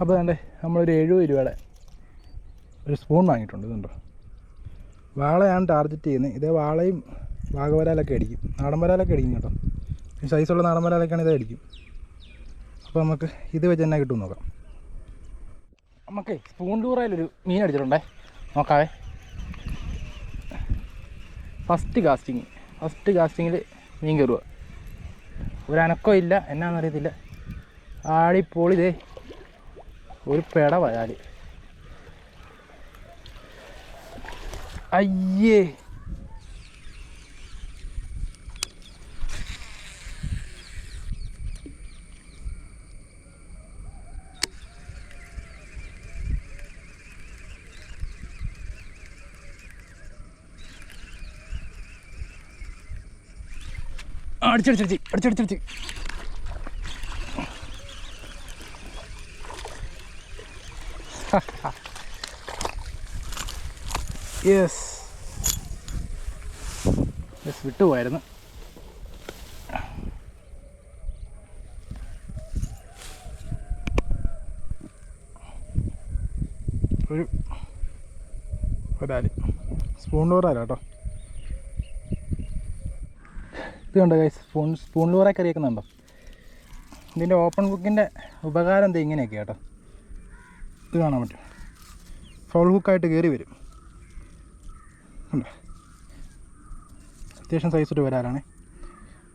അപ്പോൾ വേണ്ടേ നമ്മളൊരു എഴുപത് രൂപയുടെ ഒരു സ്പൂൺ വാങ്ങിയിട്ടുണ്ട് ഇതുണ്ടോ? വാളയാണ് ടാർഗറ്റ് ചെയ്യുന്നത് ഇതേ വാളയും വാഗവരാലൊക്കെ അടിക്കും. നാടൻ വരാലൊക്കെ അടിക്കും കേട്ടോ. സൈസുള്ള നാടൻ വരാലൊക്കെയാണ് ഇതേ അടിക്കും. അപ്പോൾ നമുക്ക് ഇത് വെച്ച് തന്നെ കിട്ടും നോക്കാം. നമുക്ക് സ്പൂൺ ടൂറയിലൊരു മീൻ അടിച്ചിട്ടുണ്ടേ. നോക്കാവേ. ഫസ്റ്റ് കാസ്റ്റിങ് ഫസ്റ്റ് കാസ്റ്റിങ്ങിൽ മീൻ കയറുക ഒരു അനക്കോ ഇല്ല എന്നാണെന്നറിയത്തില്ല ആടിപ്പോളി ഇതേ ഒരു പെട വരാൽ. അയ്യേ. അടിച്ചടിച്ചടിച്ച് അടിച്ചടിച്ചടിച്ച് യെസ് യെസ് വിട്ടുപോയായിരുന്നു. ഒരു ഒരാലി സ്പൂൺ ലോറാല കേട്ടോ ഇത് കണ്ടോ സ്പൂൺ സ്പൂൺ കറിയൊക്കെ ഉണ്ടോ ഇതിന്റെ ഓപ്പൺ ബുക്കിന്റെ ഉപകാരം എന്താ ഇങ്ങനെയൊക്കെ കേട്ടോ ഇത് കാണാൻ പറ്റും. ഫൗൾ ഹുക്കായിട്ട് കയറി വരും. കണ്ടോ? അത്യാവശ്യം സൈസിട്ട് വരാറാണ്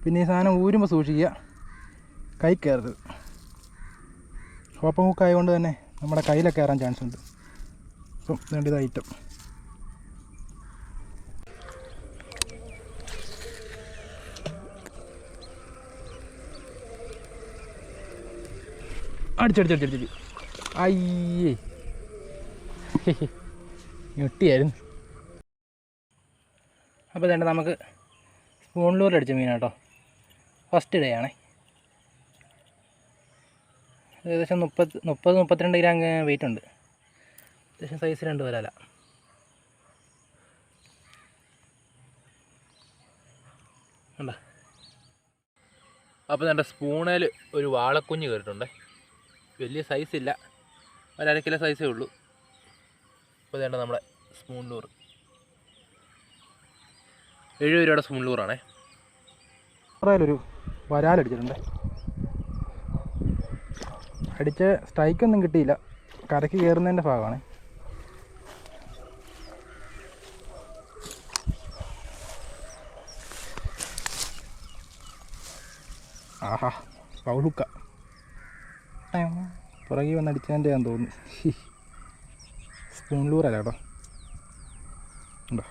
പിന്നെ ഈ സാധനം ഊരുമ്പോൾ സൂക്ഷിക്കുക. കൈ കയറരുത്. ഓപ്പൺ ഹുക്ക് ആയതുകൊണ്ട് തന്നെ നമ്മുടെ കയ്യിലൊക്കെ കയറാൻ ചാൻസ് ഉണ്ട്. അപ്പം വേണ്ട ഇത് ഐറ്റം അടിച്ചടിച്ചടിച്ചടിച്ചു അയ്യേ. ഞെട്ടിയായിരുന്നു. അപ്പോൾ തന്നെ നമുക്ക് സ്പൂണിലൂർ അടിച്ച മീനാട്ടോ ഫസ്റ്റ് ഡേ ആണേ. ഏകദേശം മുപ്പത് മുപ്പത് മുപ്പത്തിരണ്ട് ഗ്രാം വെയിറ്റ് ഉണ്ട്. ഏകദേശം സൈസ് രണ്ട് വരാല കണ്ട? അപ്പോൾ എന്റെ സ്പൂണിൽ ഒരു വാളക്കുഞ്ഞ് കയറിയിട്ടുണ്ട് വലിയ സൈസ് ഇല്ല. ഒരു അര കിലോ സൈസേ ഉള്ളൂ. ഇപ്പോൾ ഇതേണ്ട നമ്മുടെ സ്പൂൺ ലൂർ എഴുപത് രൂപയുടെ സ്പൂൺ ലൂറാണേ ഒരു വരാലടിച്ചിട്ടുണ്ട് അടിച്ച് സ്ട്രൈക്കൊന്നും കിട്ടിയില്ല. കരയ്ക്ക് കയറുന്നതിന്റെ ഭാഗമാണ്. ആഹാ പൗളുക്ക പുറകെ വന്ന് അടിച്ചതിന്റെ തോന്നുന്നു. സ്പൂൺ ലൂറല്ല കേട്ടോ? ഉണ്ടോ?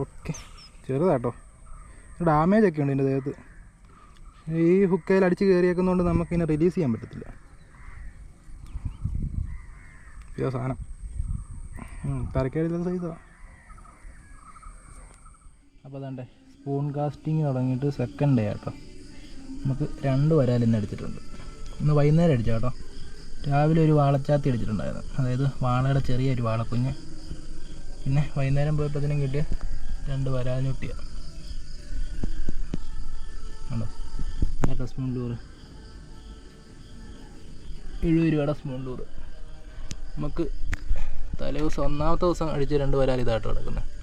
ഓക്കെ. ചെറുതാട്ടോ. ഡാമേജ് ഒക്കെ ഉണ്ട് എന്റെ ദേഹത്ത്. ഈ ഹുക്കയിൽ അടിച്ച് കയറിയേക്കുന്നതുകൊണ്ട് നമുക്കിതിനെ റിലീസ് ചെയ്യാൻ പറ്റത്തില്ല. ഇതോ സാധനം. തരക്കേടില്ലാത്ത സൈസാണ് അപ്പോൾ അതാണ്ടേ സ്പൂൺ കാസ്റ്റിങ് തുടങ്ങിയിട്ട് സെക്കൻഡ് ഡേ ആട്ടോ നമുക്ക് രണ്ട് വരാൽ അടിച്ചിട്ടുണ്ട്. ഇന്ന് വൈകുന്നേരം അടിച്ചു കേട്ടോ. രാവിലെ ഒരു വാളച്ചാത്തി അടിച്ചിട്ടുണ്ടായിരുന്നു. അതായത് വാളയുടെ ചെറിയ ഒരു വാളക്കുഞ്ഞ്. പിന്നെ വൈകുന്നേരം പോയപ്പോഴത്തേനും കിട്ടിയ രണ്ട് ഉണ്ടോ കേട്ടോ സ്പൂൺ ടൂറ് എഴുപത് രൂപയുടെ സ്പൂൺ ടൂറ് നമുക്ക് തലേ ദിവസം ഒന്നാമത്തെ ദിവസം അടിച്ച് രണ്ട് വരാൽ ഇതായിട്ട് കിടക്കുന്നത്.